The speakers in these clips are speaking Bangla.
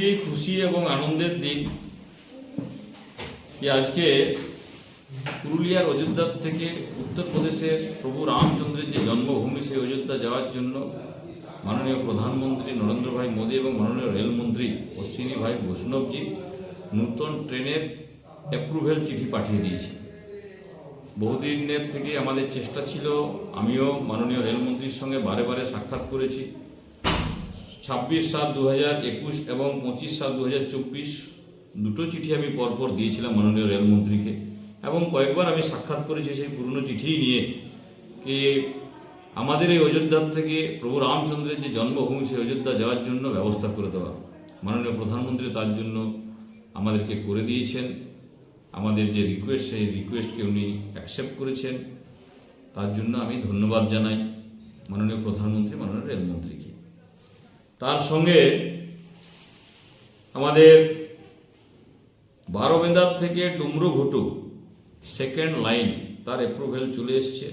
খুবই খুশি এবং আনন্দের দিন যে আজকে পুরুলিয়ার অযোধ্যার থেকে উত্তরপ্রদেশের প্রভু রামচন্দ্রের যে জন্মভূমি, সেই অযোধ্যা যাওয়ার জন্য মাননীয় প্রধানমন্ত্রী নরেন্দ্র ভাই মোদী এবং মাননীয় রেলমন্ত্রী অশ্বিনী ভাই বৈষ্ণবজি নূতন ট্রেনের অ্যাপ্রুভেল চিঠি পাঠিয়ে দিয়েছে। বহুদিনের থেকে আমাদের চেষ্টা ছিল, আমিও মাননীয় রেলমন্ত্রীর সঙ্গে বারে বারে সাক্ষাৎ করেছি। ছাব্বিশ সাত দু হাজার একুশ এবং পঁচিশ সাত দু হাজার চব্বিশ দুটো চিঠি আমি পরপর দিয়েছিলাম মাননীয় রেলমন্ত্রীকে। এবং কয়েকবার আমি সাক্ষাৎ করেছি সেই পুরনো চিঠি নিয়ে কি আমাদের এই অযোধ্যার থেকে প্রভু রামচন্দ্রের যে জন্মভূমি, সেই অযোধ্যা যাওয়ার জন্য ব্যবস্থা করে দেওয়া। মাননীয় প্রধানমন্ত্রী তার জন্য আমাদেরকে করে দিয়েছেন। আমাদের যে রিকোয়েস্ট সেই রিকোয়েস্টকে উনি অ্যাকসেপ্ট করেছেন। তার জন্য আমি ধন্যবাদ জানাই মাননীয় প্রধানমন্ত্রী, মাননীয় রেলমন্ত্রীকে। তার সঙ্গে আমাদের বারোবেন্দার থেকে ডুমরু ঘুটু সেকেন্ড লাইন তার অ্যাপ্রুভেল চলে এসছে।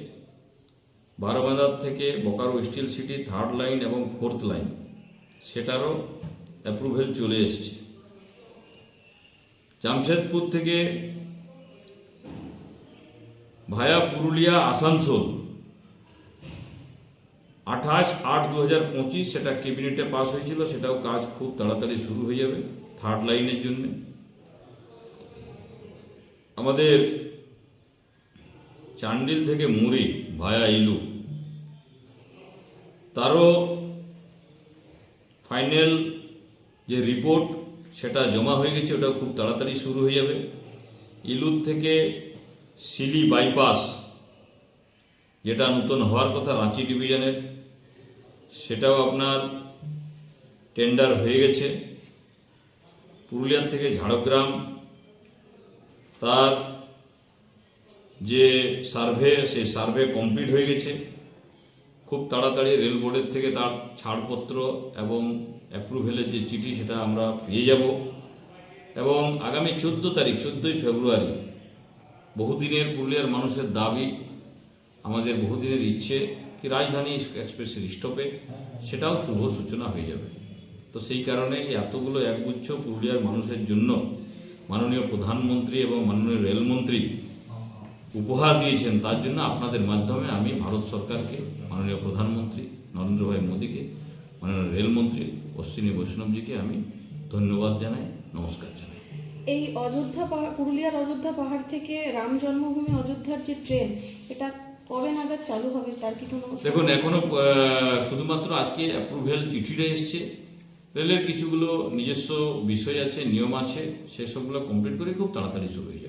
বারোবাঁধার থেকে Bokaro steel city third line এবং ফোর্থ লাইন সেটারও অ্যাপ্রুভেল চলে এসছে। জামশেদপুর থেকে ভায়া পুরুলিয়া, আসানসোল আঠাশ আট দু হাজার পঁচিশ সেটা ক্যাবিনেটে পাস হয়েছিল, সেটাও কাজ খুব তাড়াতাড়ি শুরু হয়ে যাবে থার্ড লাইনের জন্য। আমাদের চান্ডিল থেকে মুড়ি ভায়া ইলু। তারও ফাইনাল যে রিপোর্ট সেটা জমা হয়ে গেছে ওটা খুব তাড়াতাড়ি শুরু হয়ে যাবে। ইলুর থেকে সিলি বাইপাস যেটা নতুন হওয়ার কথা রাঁচি ডিভিশনের সেটাও আপনার টেন্ডার হয়ে গেছে। পুরুলিয়ার থেকে ঝাড়গ্রাম, তার যে সার্ভে সেই সার্ভে কমপ্লিট হয়ে গেছে। খুব তাড়াতাড়ি রেল বোর্ডের থেকে তার ছাড়পত্র এবং অ্যাপ্রুভেলের যে চিঠি, সেটা আমরা পেয়ে যাব। এবং আগামী চোদ্দ তারিখ, চোদ্দোই ফেব্রুয়ারি, বহুদিনের পুরুলিয়ার মানুষের দাবি আমাদের বহুদিনের ইচ্ছে কি রাজধানী এক্সপ্রেসের স্টপে সেটাও শুভ সূচনা হয়ে যাবে। তো সেই কারণে এতগুলো একগুচ্ছ পুরুলিয়ার মানুষের জন্য মাননীয় প্রধানমন্ত্রী এবং মাননীয় রেলমন্ত্রী উপহার দিয়েছেন, তার জন্য আপনাদের মাধ্যমে আমি ভারত সরকারকে, মাননীয় প্রধানমন্ত্রী নরেন্দ্র ভাই মোদীকে, মাননীয় রেলমন্ত্রী অশ্বিনী বৈষ্ণবজিকে আমি ধন্যবাদ জানাই, নমস্কার জানাই। এই অযোধ্যা পাহাড়, পুরুলিয়ার অযোধ্যা পাহাড় থেকে রাম জন্মভূমি অযোধ্যার যে ট্রেন, এটা কবে নাগাদ চালু হবে তার কি কোনো দেখুন, এখনও শুধুমাত্র আজকে অ্যাপ্রুভেল চিঠিটা এসছে। রেলের কিছুগুলো নিজস্ব বিষয় আছে, নিয়ম আছে, সেসবগুলো কমপ্লিট করে খুব তাড়াতাড়ি শুরু হয়ে যাবে।